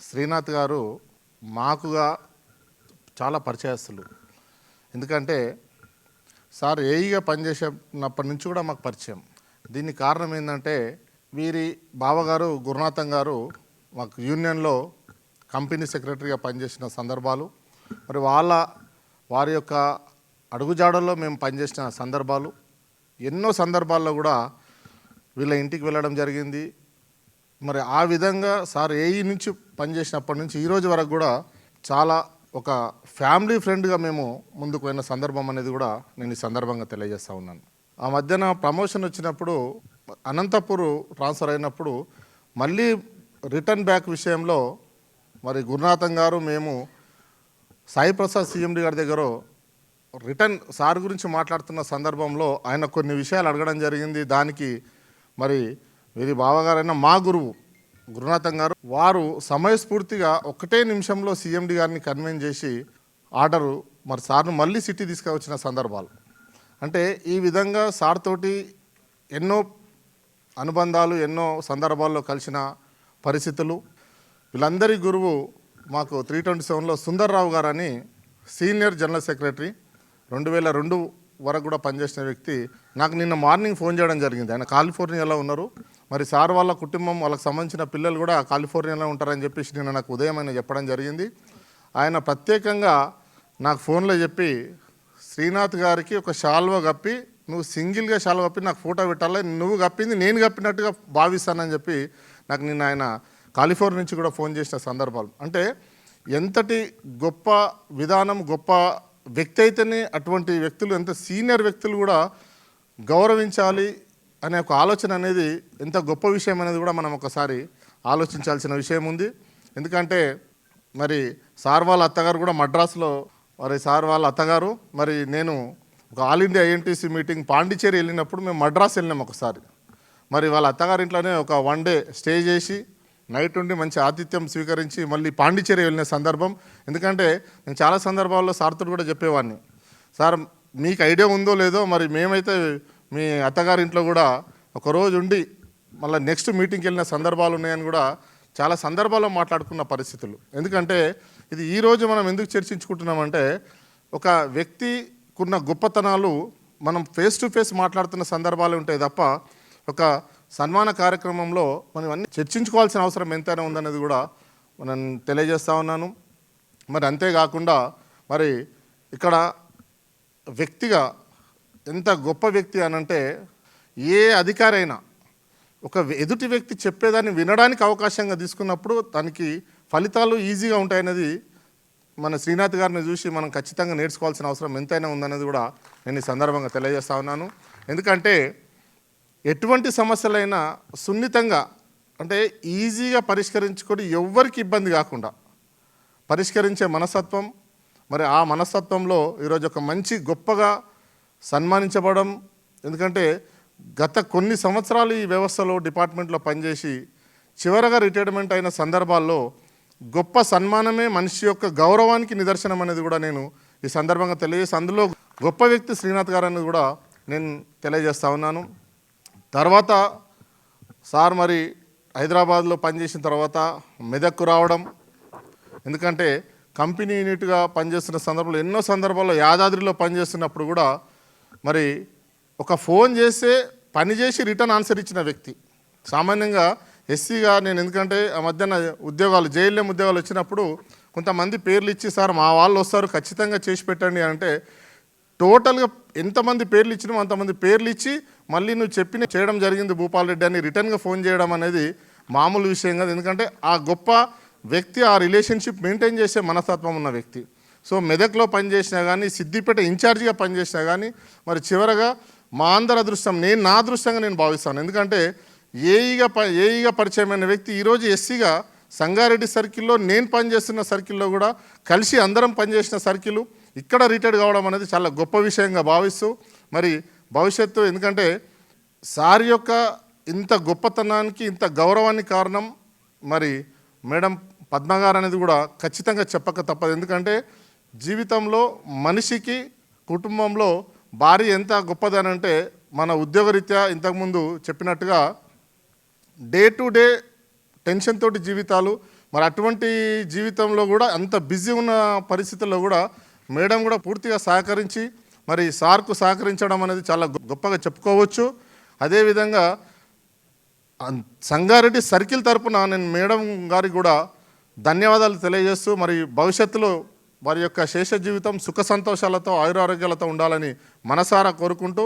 శ్రీనాథ్ గారు మాకుగా చాలా పరిచయస్తులు. ఎందుకంటే సార్ ఏఈగా పనిచేసేటప్పటి నుంచి కూడా మాకు పరిచయం. దీనికి కారణం ఏంటంటే వీరి బావగారు గురునాథం గారు మాకు యూనియన్లో కంపెనీ సెక్రటరీగా పనిచేసిన సందర్భాలు మరి వాళ్ళ వారి యొక్క అడుగుజాడల్లో మేము పనిచేసిన సందర్భాలు ఎన్నో సందర్భాల్లో కూడా వీళ్ళ ఇంటికి వెళ్ళడం జరిగింది. మరి ఆ విధంగా సార్ ఏఈ నుంచి పనిచేసినప్పటి నుంచి ఈ రోజు వరకు కూడా చాలా ఒక ఫ్యామిలీ ఫ్రెండ్గా మేము ముందుకు పోయిన సందర్భం అనేది కూడా నేను ఈ సందర్భంగా తెలియజేస్తా ఉన్నాను. ఆ మధ్యన ప్రమోషన్ వచ్చినప్పుడు అనంతపూర్ ట్రాన్స్ఫర్ అయినప్పుడు మళ్ళీ రిటర్న్ బ్యాక్ విషయంలో మరి గురునాథం గారు మేము సాయి ప్రసాద్ సీఎండి గారి దగ్గర రిటర్న్ సార్ గురించి మాట్లాడుతున్న సందర్భంలో ఆయన కొన్ని విషయాలు అడగడం జరిగింది. దానికి మరి వీరి బావగారైన మా గురువు గురునాథం గారు వారు సమయస్ఫూర్తిగా ఒకటే నిమిషంలో సీఎండి గారిని కన్విన్స్ చేసి ఆర్డరు మరి సార్ను మళ్ళీ సిటీ తీసుకువచ్చిన సందర్భాలు. అంటే ఈ విధంగా సార్ తోటి ఎన్నో అనుబంధాలు ఎన్నో సందర్భాల్లో కలిసిన పరిస్థితులు. వీళ్ళందరి గురువు మాకు త్రీ ట్వంటీ సెవెన్లో సుందర్రావు గారని సీనియర్ జనరల్ సెక్రటరీ రెండు వేల రెండు వరకు కూడా పనిచేసిన వ్యక్తి నాకు నిన్న మార్నింగ్ ఫోన్ చేయడం జరిగింది. ఆయన కాలిఫోర్నియాలో ఉన్నారు. మరి సార్ వాళ్ళ కుటుంబం వాళ్ళకి సంబంధించిన పిల్లలు కూడా కాలిఫోర్నియాలో ఉంటారని చెప్పేసి నేను నాకు ఉదయం ఆయన చెప్పడం జరిగింది. ఆయన ప్రత్యేకంగా నాకు ఫోన్లో చెప్పి శ్రీనాథ్ గారికి ఒక షాల్వ కప్పి నువ్వు సింగిల్గా షాల్వ కప్పి నాకు ఫోటో పెట్టాలి నువ్వు కప్పింది నేను కప్పినట్టుగా భావిస్తానని చెప్పి నాకు నిన్న ఆయన కాలిఫోర్నియా నుంచి కూడా ఫోన్ చేసిన సందర్భాలు అంటే ఎంతటి గొప్ప విధానం గొప్ప వ్యక్తి అయితేనే అటువంటి వ్యక్తులు ఎంత సీనియర్ వ్యక్తులు కూడా గౌరవించాలి అనే ఒక ఆలోచన అనేది ఎంత గొప్ప విషయం అనేది కూడా మనం ఒకసారి ఆలోచించాల్సిన విషయం ఉంది. ఎందుకంటే మరి సార్ వాళ్ళ అత్తగారు కూడా మద్రాసులో మరి సార్ వాళ్ళ అత్తగారు మరి నేను ఒక all India INTUC meeting Pondicherry వెళ్ళినప్పుడు మేము మద్రాసు వెళ్ళినాం ఒకసారి. మరి వాళ్ళ అత్తగారి ఇంట్లోనే ఒక వన్ డే స్టే చేసి నైట్ ఉండి మంచి ఆతిథ్యం స్వీకరించి మళ్ళీ పాండిచేరి వెళ్ళిన సందర్భం. ఎందుకంటే నేను చాలా సందర్భాల్లో సార్తో కూడా చెప్పేవాడిని సార్ మీకు ఐడియా ఉందో లేదో మరి మేమైతే మీ అత్తగారింట్లో కూడా ఒకరోజు ఉండి మళ్ళీ నెక్స్ట్ మీటింగ్కి వెళ్ళిన సందర్భాలు ఉన్నాయని కూడా చాలా సందర్భాల్లో మాట్లాడుకున్న పరిస్థితులు. ఎందుకంటే ఇది ఈరోజు మనం ఎందుకు చర్చించుకుంటున్నామంటే ఒక వ్యక్తికున్న గొప్పతనాలు మనం ఫేస్ టు ఫేస్ మాట్లాడుతున్న సందర్భాలు ఉంటాయి తప్ప ఒక సన్మాన కార్యక్రమంలో మనం అన్ని చర్చించుకోవాల్సిన అవసరం ఎంతైనా ఉందనేది కూడా మనం తెలియజేస్తూ ఉన్నాను. మరి అంతేకాకుండా మరి ఇక్కడ వ్యక్తిగా ఎంత గొప్ప వ్యక్తి అనంటే ఏ అధికారైనా ఒక ఎదుటి వ్యక్తి చెప్పేదాన్ని వినడానికి అవకాశంగా తీసుకున్నప్పుడు దానికి ఫలితాలు ఈజీగా ఉంటాయనేది మన శ్రీనాథ్ గారిని చూసి మనం ఖచ్చితంగా నేర్చుకోవాల్సిన అవసరం ఎంతైనా ఉందనేది కూడా నేను ఈ సందర్భంగా తెలియజేస్తా ఉన్నాను. ఎందుకంటే ఎటువంటి సమస్యలైనా సున్నితంగా అంటే ఈజీగా పరిష్కరించుకొని ఎవ్వరికి ఇబ్బంది కాకుండా పరిష్కరించే మనస్తత్వం మరి ఆ మనస్తత్వంలో ఈరోజు ఒక మంచి గొప్పగా సన్మానించబడడం ఎందుకంటే గత కొన్ని సంవత్సరాలు ఈ వ్యవస్థలో డిపార్ట్మెంట్లో పనిచేసి చివరగా రిటైర్మెంట్ అయిన సందర్భాల్లో గొప్ప సన్మానమే మనిషి యొక్క గౌరవానికి నిదర్శనం అనేది కూడా నేను ఈ సందర్భంగా తెలియజేసి అందులో గొప్ప వ్యక్తి శ్రీనాథ్ గారు అనేది కూడా నేను తెలియజేస్తా ఉన్నాను. తర్వాత సార్ మరి హైదరాబాద్లో పనిచేసిన తర్వాత మెదక్కు రావడం ఎందుకంటే కంపెనీ యూనిట్గా పనిచేస్తున్న సందర్భంలో ఎన్నో సందర్భాల్లో యాదాద్రిలో పనిచేస్తున్నప్పుడు కూడా మరి ఒక ఫోన్ చేస్తే పని చేసి రిటర్న్ ఆన్సర్ ఇచ్చిన వ్యక్తి. సామాన్యంగా ఎస్సీగా నేను ఎందుకంటే ఆ మధ్యన ఉద్యోగాలు జైల్లో ఉద్యోగాలు వచ్చినప్పుడు కొంతమంది పేర్లు ఇచ్చి సార్ మా వాళ్ళు వస్తారు ఖచ్చితంగా చేసి పెట్టండి అంటే టోటల్గా ఎంతమంది పేర్లు ఇచ్చినామో అంతమంది పేర్లు ఇచ్చి మళ్ళీ నువ్వు చెప్పిన చేయడం జరిగింది భూపాల్ రెడ్డి అని రిటర్న్గా ఫోన్ చేయడం అనేది మామూలు విషయం కాదు. ఎందుకంటే ఆ గొప్ప వ్యక్తి ఆ రిలేషన్షిప్ మెయింటైన్ చేసే మనస్తత్వం ఉన్న వ్యక్తి. సో మెదక్లో పనిచేసినా కానీ సిద్దిపేట ఇన్ఛార్జిగా పనిచేసినా కానీ మరి చివరగా మా అందరి అదృష్టం నేను నా అదృష్టంగా నేను భావిస్తాను. ఎందుకంటే ఏఈగా ప ఏఈగా పరిచయమైన వ్యక్తి ఈరోజు ఎస్సీగా సంగారెడ్డి సర్కిల్లో నేను పనిచేస్తున్న సర్కిల్లో కూడా కలిసి అందరం పనిచేసిన సర్కిల్ ఇక్కడ రిటైర్డ్ కావడం అనేది చాలా గొప్ప విషయంగా భావిస్తూ మరి భవిష్యత్తు ఎందుకంటే సార్ యొక్క ఇంత గొప్పతనానికి ఇంత గౌరవానికి కారణం మరి మేడం పద్మగారు అనేది కూడా ఖచ్చితంగా చెప్పక తప్పదు. ఎందుకంటే జీవితంలో మనిషికి కుటుంబంలో భార్య ఎంత గొప్పదనంటే మన ఉద్యోగరీత్యా ఇంతకుముందు చెప్పినట్టుగా డే టు డే టెన్షన్ తోటి జీవితాలు మరి అటువంటి జీవితంలో కూడా అంత బిజీ ఉన్న పరిస్థితుల్లో కూడా మేడం కూడా పూర్తిగా సహకరించి మరి సార్కు సహకరించడం అనేది చాలా గొప్పగా చెప్పుకోవచ్చు. అదేవిధంగా సంగారెడ్డి సర్కిల్ తరపున నేను మేడం గారికి కూడా ధన్యవాదాలు తెలియజేస్తూ మరి భవిష్యత్తులో వారి యొక్క శేష జీవితం సుఖ సంతోషాలతో ఆయురారోగ్యాలతో ఉండాలని మనసారా కోరుకుంటూ